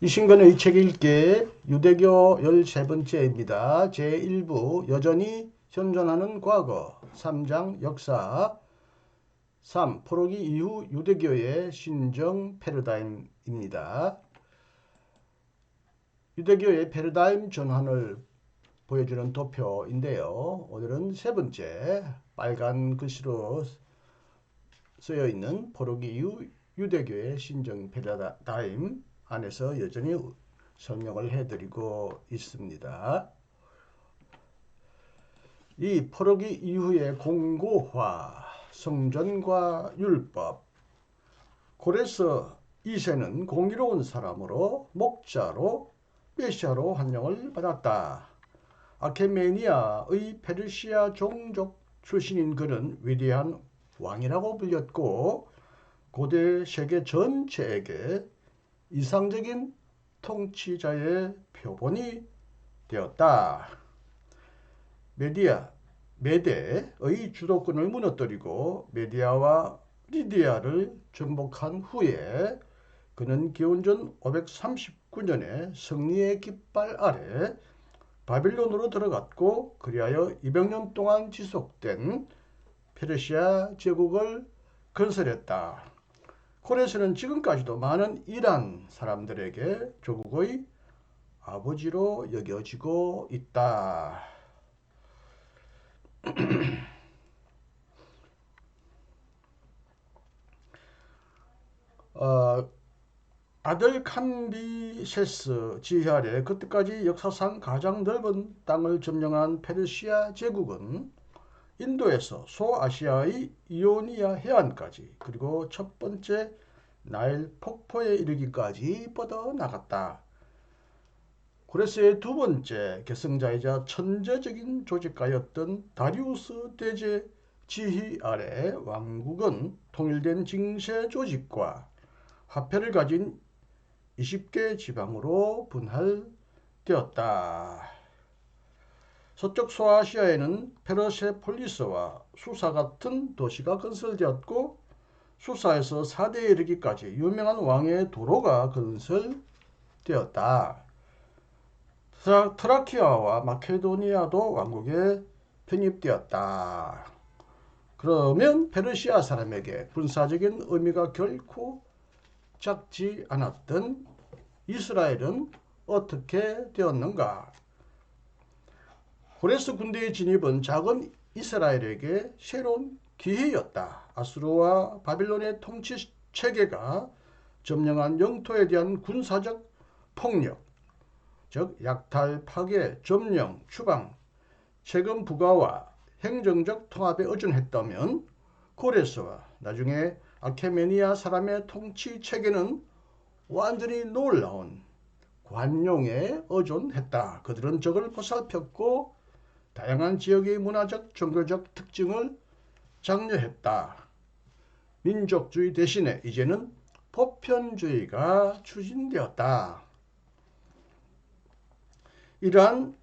이신근의 이 책 읽기 유대교 13번째입니다. 제1부 여전히 현존하는 과거 3장 역사 3. 포로기 이후 유대교의 신정 패러다임입니다. 유대교의 패러다임 전환을 보여주는 도표인데요. 오늘은 세 번째 빨간 글씨로 쓰여 있는 포로기 이후 유대교의 신정 패러다임 안에서 여전히 설명을 해드리고 있습니다. 이 포로기 이후의 공고화, 성전과 율법, 고레스 2세는 공의로운 사람으로 목자로 메시아로 환영을 받았다. 아케메니아의 페르시아 종족 출신인 그는 위대한 왕이라고 불렸고 고대 세계 전체에게 이상적인 통치자의 표본이 되었다. 메디아, 메대의 주도권을 무너뜨리고 메디아와 리디아를 정복한 후에 그는 기원전 539년에 승리의 깃발 아래 바빌론으로 들어갔고 그리하여 200년 동안 지속된 페르시아 제국을 건설했다. 코레스는 지금까지도 많은 이란 사람들에게 조국의 아버지로 여겨지고 있다. 어, 아들 캄비세스 지휘 아래 그때까지 역사상 가장 넓은 땅을 점령한 페르시아 제국은 인도에서 소아시아의 이오니아 해안까지 그리고 첫 번째 나일 폭포에 이르기까지 뻗어나갔다. 고레스의 두 번째 계승자이자 천재적인 조직가였던 다리우스 대제 지휘 아래 왕국은 통일된 징세 조직과 화폐를 가진 20개 지방으로 분할되었다. 서쪽 소아시아에는 페르세폴리스와 수사 같은 도시가 건설되었고 수사에서 4대에 이르기까지 유명한 왕의 도로가 건설되었다. 트라, 키아와 마케도니아도 왕국에 편입되었다. 그러면 페르시아 사람에게 군사적인 의미가 결코 작지 않았던 이스라엘은 어떻게 되었는가? 호레스 군대의 진입은 작은 이스라엘에게 새로운 기회였다. 아수르와 바빌론의 통치 체계가 점령한 영토에 대한 군사적 폭력, 즉 약탈, 파괴, 점령, 추방, 세금 부과와 행정적 통합에 의존했다면 고레스와 나중에 아케메니아 사람의 통치 체계는 완전히 놀라운 관용에 의존했다. 그들은 적을 보살폈고 다양한 지역의 문화적, 종교적 특징을 장려했다. 민족주의 대신에 이제는 보편주의가 추진되었다. 이러한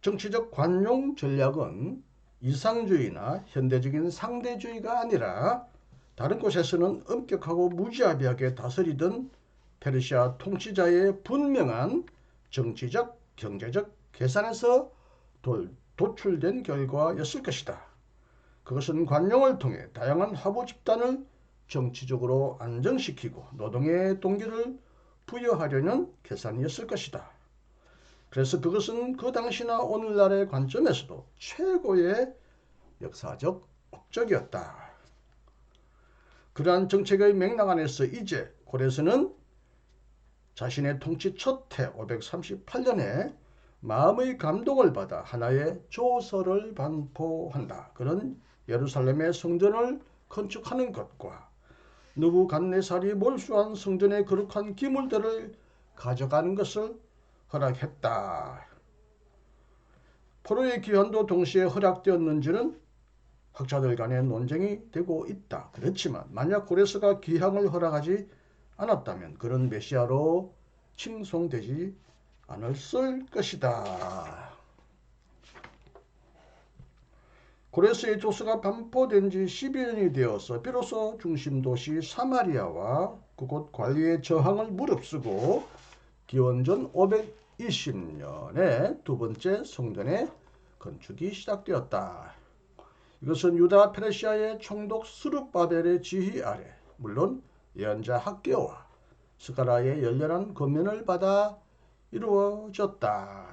정치적 관용 전략은 이상주의나 현대적인 상대주의가 아니라 다른 곳에서는 엄격하고 무지하게 다스리던 페르시아 통치자의 분명한 정치적, 경제적 계산에서 돌, 도출된 결과였을 것이다. 그것은 관용을 통해 다양한 화보 집단을 정치적으로 안정시키고 노동의 동기를 부여하려는 계산이었을 것이다. 그래서 그것은 그 당시나 오늘날의 관점에서도 최고의 역사적 목적이었다. 그러한 정책의 맥락 안에서 이제 고레스는 자신의 통치 첫 해 538년에 마음의 감동을 받아 하나의 조서를 반포한다. 그런 예루살렘의 성전을 건축하는 것과 누구간네살이 몰수한 성전의 거룩한 기물들을 가져가는 것을 허락했다. 포로의 귀환도 동시에 허락되었는지는 학자들 간의 논쟁이 되고 있다. 그렇지만 만약 고레스가 귀향을 허락하지 않았다면 그런 메시아로 칭송되지 않았을 것이다. 고레스의 조서가 반포된 지 12년이 되어서 비로소 중심 도시 사마리아와 그곳 관리의 저항을 무릅쓰고 기원전 520년에 두 번째 성전의 건축이 시작되었다. 이것은 유다 페르시아의 총독 스룹바벨의 지휘 아래 물론 예언자 학계와 스가라의 열렬한 권면을 받아 이루어졌다.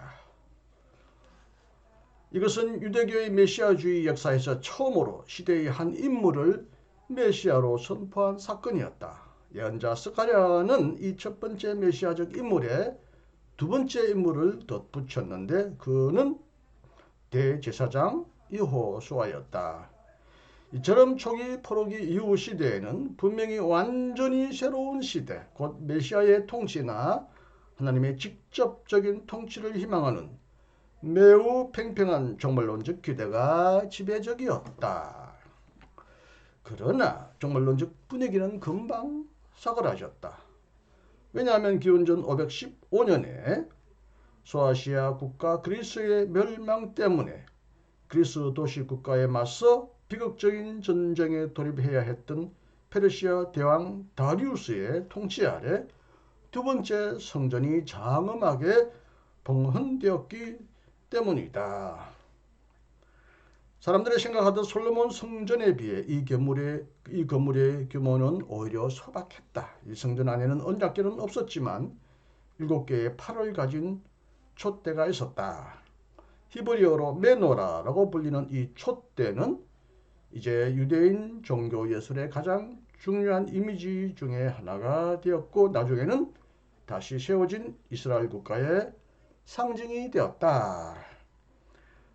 이것은 유대교의 메시아주의 역사에서 처음으로 시대의 한 인물을 메시아로 선포한 사건이었다. 예언자 스가랴는 이 첫 번째 메시아적 인물에 두 번째 인물을 덧붙였는데 그는 대제사장 이호수아였다. 이처럼 초기 포로기 이후 시대에는 분명히 완전히 새로운 시대, 곧 메시아의 통치나 하나님의 직접적인 통치를 희망하는 매우 팽팽한 종말론적 기대가 지배적이었다. 그러나 종말론적 분위기는 금방 사그라졌다. 왜냐하면 기원전 515년에 소아시아 국가 그리스의 멸망 때문에 그리스 도시 국가에 맞서 비극적인 전쟁에 돌입해야 했던 페르시아 대왕 다리우스의 통치 아래 두 번째 성전이 장엄하게 봉헌되었기 때문이다. 사람들이 생각하던 솔로몬 성전에 비해 이 건물의 이 건물의 규모는 오히려 소박했다. 이 성전 안에는 언약계는 없었지만 일곱 개의 팔을 가진 촛대가 있었다. 히브리어로 메노라라고 불리는 이 촛대는 이제 유대인 종교 예술의 가장 중요한 이미지 중에 하나가 되었고 나중에는 다시 세워진 이스라엘 국가의 상징이 되었다.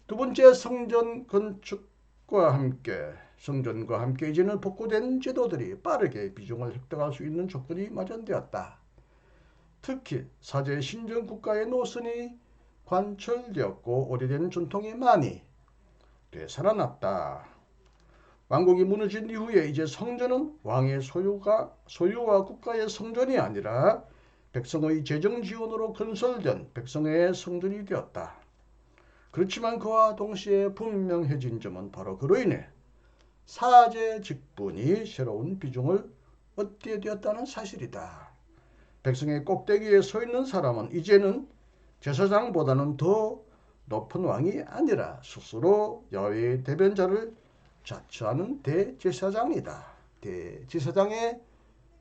두 번째 성전 건축과 함께 성전과 함께 이제는 복구된 제도들이 빠르게 비중을 획득할 수 있는 조건이 마련되었다. 특히 사제 신정 국가의 노선이 관철되었고 오래된 전통이 많이 되살아났다. 왕국이 무너진 이후에 이제 성전은 왕의 소유가 소유와 국가의 성전이 아니라 백성의 재정 지원으로 건설된 백성의 성전이 되었다. 그렇지만 그와 동시에 분명해진 점은 바로 그로 인해 사제 직분이 새로운 비중을 얻게 되었다는 사실이다. 백성의 꼭대기에 서 있는 사람은 이제는 제사장보다는 더 높은 왕이 아니라 스스로 야외의 대변자를 자처하는 대제사장이다. 대제사장의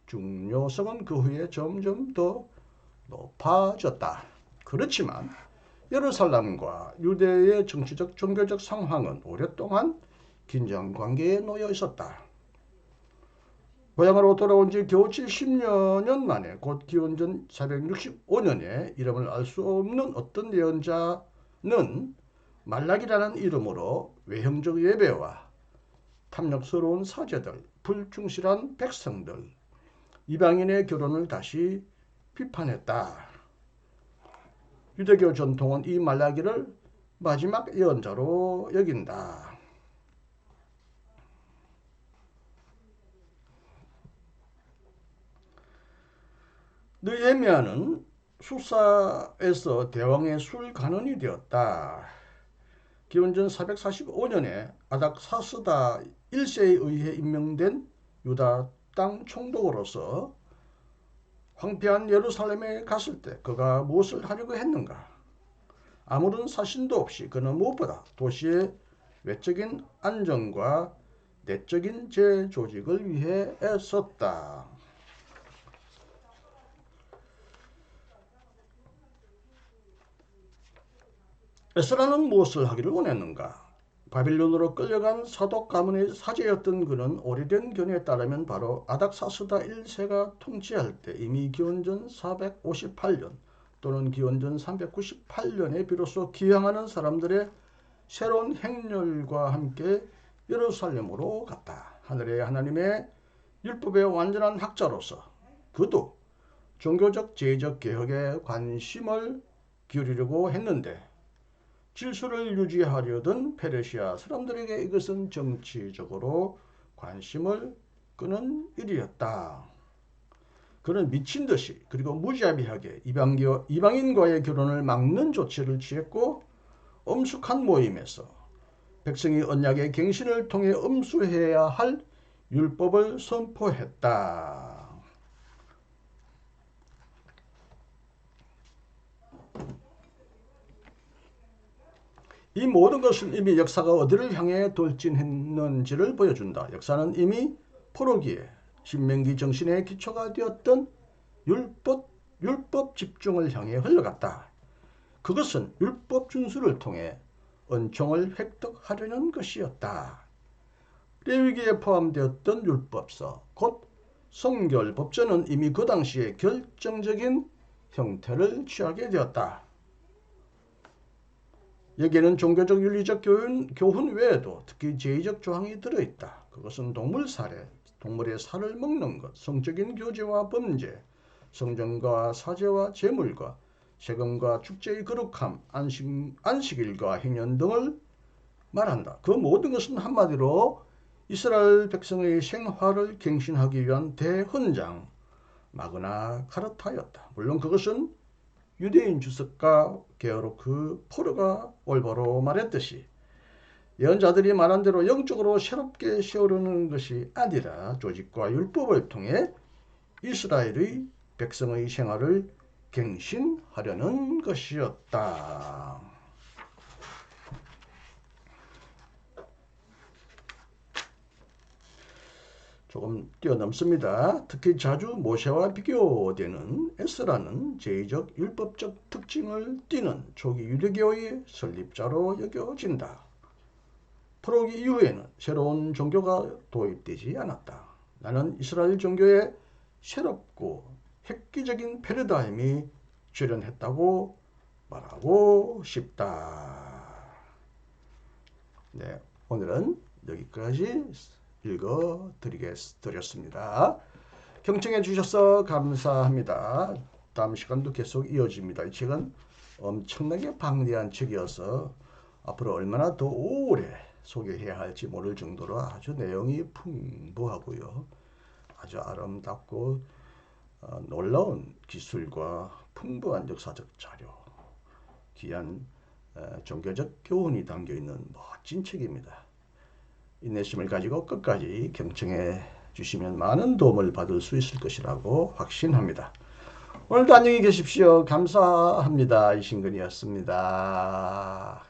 중요성은 그 후에 점점 더 높아졌다. 그렇지만 예루살렘과 유대의 정치적 종교적 상황은 오랫동안 긴장 관계에 놓여 있었다. 고향으로 돌아온 지 겨우 70년 만에 곧 기원전 465년에 이름을 알 수 없는 어떤 예언자는 말락이라는 이름으로 외형적 예배와 탐욕스러운 사제들, 불충실한 백성들, 이방인의 결혼을 다시 비판했다. 유대교 전통은 이 말라기를 마지막 예언자로 여긴다. 느헤미야는 수사에서 대왕의 술 간원이 되었다. 기원전 445년에 아닥사스다 1세에 의해 임명된 유다 땅 총독으로서 황폐한 예루살렘에 갔을 때 그가 무엇을 하려고 했는가? 아무런 사신도 없이 그는 무엇보다 도시의 외적인 안정과 내적인 재조직을 위해 애썼다. 에스라는 무엇을 하기를 원했는가? 바빌론으로 끌려간 사독 가문의 사제였던 그는 오래된 견해에 따르면 바로 아닥사스다 1세가 통치할 때 이미 기원전 458년 또는 기원전 398년에 비로소 기항하는 사람들의 새로운 행렬과 함께 예루살렘으로 갔다. 하늘의 하나님의 율법의 완전한 학자로서 그도 종교적 제적 개혁에 관심을 기울이려고 했는데 질서를 유지하려던 페르시아 사람들에게 이것은 정치적으로 관심을 끄는 일이었다. 그는 미친 듯이 그리고 무자비하게 이방인과의 결혼을 막는 조치를 취했고 엄숙한 모임에서 백성이 언약의 갱신을 통해 엄수해야 할 율법을 선포했다. 이 모든 것은 이미 역사가 어디를 향해 돌진했는지를 보여준다. 역사는 이미 포로기에 신명기 정신의 기초가 되었던 율법, 율법 집중을 향해 흘러갔다. 그것은 율법 준수를 통해 은총을 획득하려는 것이었다. 레위기에 포함되었던 율법서, 곧 성결 법전은 이미 그 당시에 결정적인 형태를 취하게 되었다. 여기에는 종교적 윤리적 교훈, 교훈 외에도 특히 제의적 조항이 들어있다. 그것은 동물 살해, 동물의 살을 먹는 것, 성적인 교제와 범죄, 성전과 사제와 제물과 세금과 축제의 거룩함, 안식, 안식일과 행연 등을 말한다. 그 모든 것은 한마디로 이스라엘 백성의 생활을 갱신하기 위한 대헌장 마그나 카르타였다. 물론 그것은 유대인 주석가 게어로 그 포르가 올바로 말했듯이 예언자들이 말한 대로 영적으로 새롭게 세우려는 것이 아니라 조직과 율법을 통해 이스라엘의 백성의 생활을 갱신하려는 것이었다. 조금 뛰어넘습니다. 특히 자주 모세와 비교되는 에스라는 제의적 율법적 특징을 띠는 초기 유대교의 설립자로 여겨진다. 프로기 이후에는 새로운 종교가 도입되지 않았다. 나는 이스라엘 종교의 새롭고 획기적인 패러다임이 출현했다고 말하고 싶다. 네, 오늘은 여기까지 읽어 드리겠습니다. 경청해 주셔서 감사합니다. 다음 시간도 계속 이어집니다. 이 책은 엄청나게 방대한 책이어서 앞으로 얼마나 더 오래 소개해야 할지 모를 정도로 아주 내용이 풍부하고요. 아주 아름답고 어, 놀라운 기술과 풍부한 역사적 자료, 귀한 어, 종교적 교훈이 담겨 있는 멋진 책입니다. 인내심을 가지고 끝까지 경청해 주시면 많은 도움을 받을 수 있을 것이라고 확신합니다. 오늘도 안녕히 계십시오. 감사합니다. 이신근이었습니다.